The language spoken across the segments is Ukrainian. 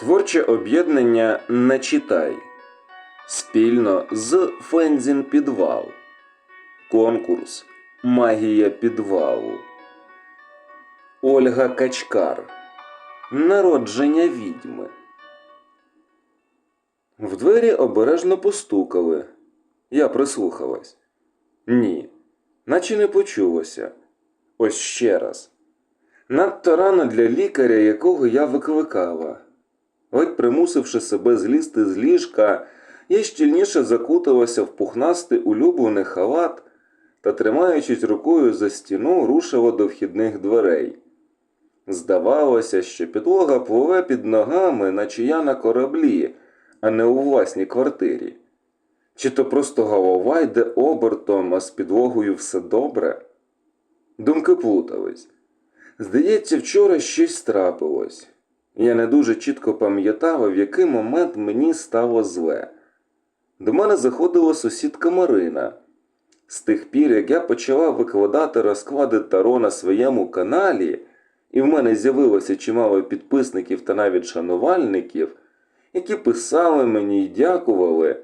Творче об'єднання Не читай спільно з Фензін Підвал. Конкурс Магія підвалу. Ольга Качкар. Народження відьми. В двері обережно постукали. Я прислухалась. Ні, наче не почулося. Ось ще раз. Надто рано для лікаря, якого я викликала. Ледь примусивши себе злізти з ліжка, я щільніше закуталася в пухнастий улюблений халат та, тримаючись рукою за стіну, рушила до вхідних дверей. Здавалося, що підлога пливе під ногами, наче я на кораблі, а не у власній квартирі. Чи то просто голова йде обертом, а з підлогою все добре? Думки плутались. Здається, вчора щось трапилось. Я не дуже чітко пам'ятала, в який момент мені стало зле. До мене заходила сусідка Марина. З тих пір, як я почала викладати розклади Таро на своєму каналі, і в мене з'явилося чимало підписників та навіть шанувальників, які писали мені й дякували,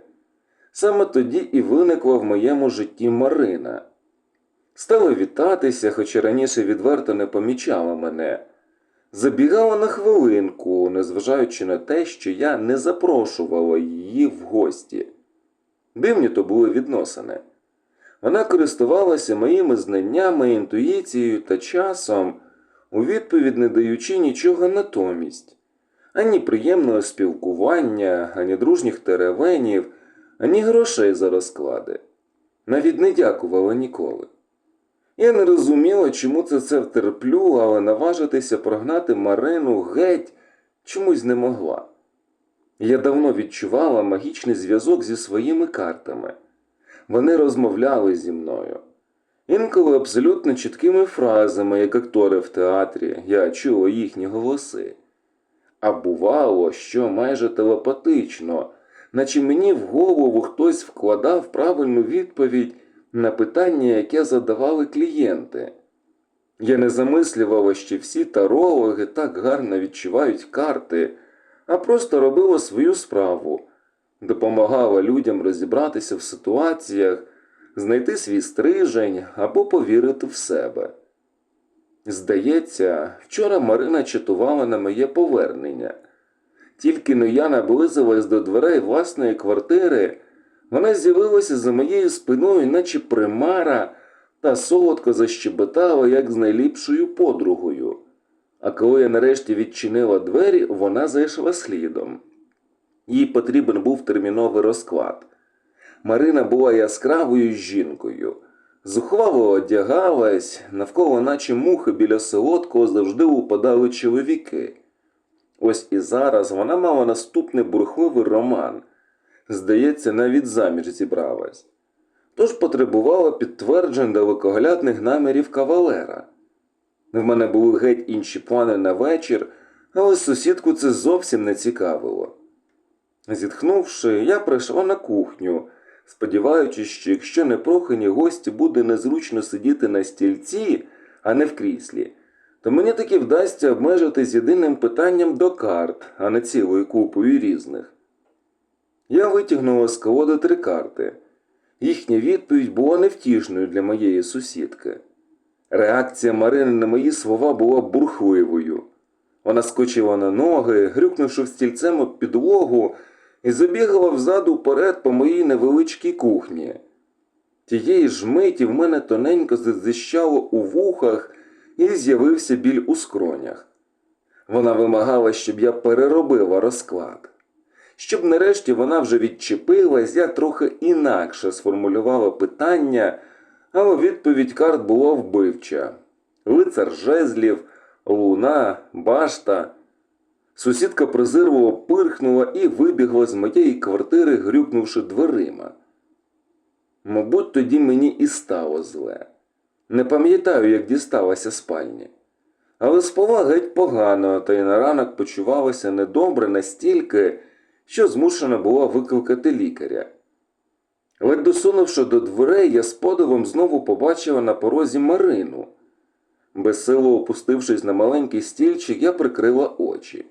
саме тоді і виникла в моєму житті Марина. Стала вітатися, хоча раніше відверто не помічала мене. Забігала на хвилинку, незважаючи на те, що я не запрошувала її в гості. Дивні то були відносини. Вона користувалася моїми знаннями, інтуїцією та часом, у відповідь не даючи нічого натомість, ані приємного спілкування, ані дружніх теревенів, ані грошей за розклади. Навіть не дякувала ніколи. Я не розуміла, чому це це втерплю, але наважитися прогнати Марину геть чомусь не могла. Я давно відчувала магічний зв'язок зі своїми картами. Вони розмовляли зі мною. Інколи абсолютно чіткими фразами, як актори в театрі, я чула їхні голоси. А бувало, що майже телепатично, наче мені в голову хтось вкладав правильну відповідь на питання, яке задавали клієнти. Я не замислювала, що всі тарологи так гарно відчувають карти, а просто робила свою справу, допомагала людям розібратися в ситуаціях, знайти свій стрижень або повірити в себе. Здається, вчора Марина чатувала на моє повернення. Тільки но я наблизилась до дверей власної квартири, вона з'явилася за моєю спиною, наче примара, та солодко защебетала, як з найліпшою подругою. А коли я нарешті відчинила двері, вона зайшла слідом. Їй потрібен був терміновий розклад. Марина була яскравою жінкою. Зухвало одягалась, навколо наче мухи біля солодкого завжди упадали чоловіки. Ось і зараз вона мала наступний бурхливий роман. Здається, навіть заміж зібралась. Тож потребувала підтверджень далекоглядних намірів кавалера. В мене були геть інші плани на вечір, але сусідку це зовсім не цікавило. Зітхнувши, я прийшла на кухню, сподіваючись, що якщо непрохані гості буде незручно сидіти на стільці, а не в кріслі, то мені таки вдасться обмежитись єдиним питанням до карт, а не цілою купою різних. Я витягнула з колоди три карти. Їхня відповідь була невтішною для моєї сусідки. Реакція Марини на мої слова була бурхливою. Вона скочила на ноги, грюкнувши стільцем об підлогу, і забігала взаду вперед по моїй невеличкій кухні. Тієї ж миті в мене тоненько зазищало у вухах і з'явився біль у скронях. Вона вимагала, щоб я переробила розклад. Щоб нарешті вона вже відчепилась, я трохи інакше сформулювала питання, але відповідь карт була вбивча. Лицар жезлів, луна, башта. Сусідка презирливо пирхнула і вибігла з моєї квартири, грюкнувши дверима. Мабуть, тоді мені і стало зле. Не пам'ятаю, як дісталася спальні. Але спала геть погано, та й на ранок почувалася недобре настільки, що змушена була викликати лікаря. Ледь досунувши до дверей, я з подивом знову побачила на порозі Марину. Безсило опустившись на маленький стільчик, я прикрила очі.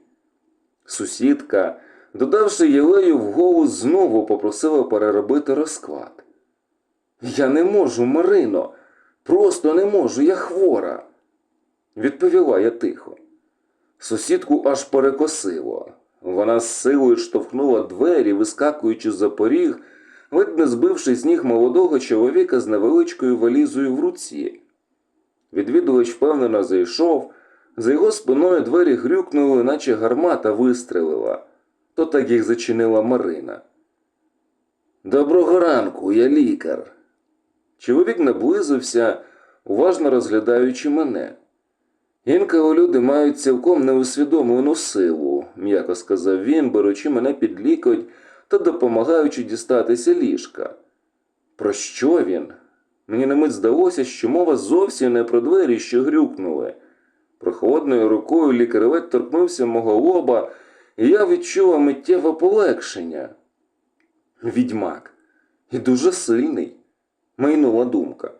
Сусідка, додавши єлею в голос, знову попросила переробити розклад. Я не можу, Марино, просто не можу, я хвора, відповіла я тихо. Сусідку аж перекосило. Вона з силою штовхнула двері, вискакуючи за поріг, ледь не збивши з ніг молодого чоловіка з невеличкою валізою в руці. Відвідувач впевнено зайшов, за його спиною двері грюкнули, наче гармата вистрелила. То так їх зачинила Марина. Доброго ранку, я лікар. Чоловік наблизився, уважно розглядаючи мене. Інколи люди мають цілком неусвідомлену силу, м'яко сказав він, беручи мене під лікоть та допомагаючи дістатися ліжка. Про що він? Мені на мить здалося, що мова зовсім не про двері, що грюкнули. Прохолодною рукою лікар ледь торкнувся мого лоба, і я відчула миттєве полегшення. Відьмак. І дуже сильний, майнула думка.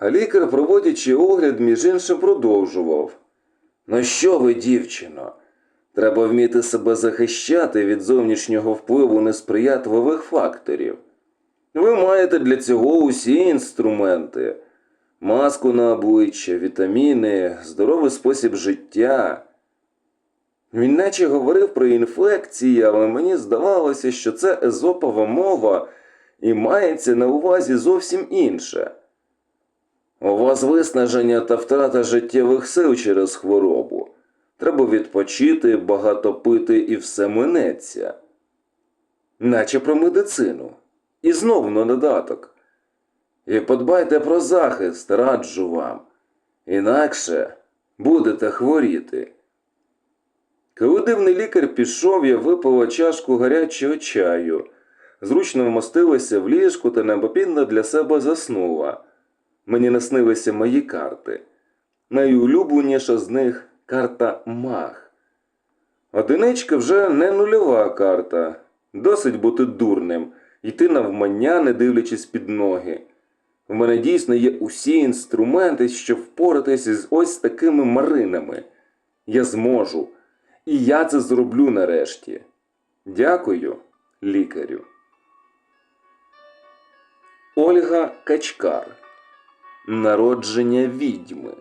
А лікар, проводячи огляд, між іншим продовжував. Ну що ви, дівчино? Треба вміти себе захищати від зовнішнього впливу несприятливих факторів. Ви маєте для цього усі інструменти: маску на обличчя, вітаміни, здоровий спосіб життя. Він наче говорив про інфекції, але мені здавалося, що це езопова мова і мається на увазі зовсім інше. У вас виснаження та втрата життєвих сил через хворобу. Треба відпочити, багато пити і все минеться. Наче про медицину. І знов на додаток. І подбайте про захист, раджу вам. Інакше будете хворіти. Коли дивний лікар пішов, я випила чашку гарячого чаю, зручно вмостилася в ліжку та непопінно для себе заснула. Мені наснилися мої карти. Найулюбленіша з них карта Маг. Одиничка вже не нульова карта. Досить бути дурним, йти навмання, не дивлячись під ноги. В мене дійсно є усі інструменти, щоб впоратися з ось такими маринами. Я зможу. І я це зроблю нарешті. Дякую, лікарю. Ольга Качкар. Народження відьми.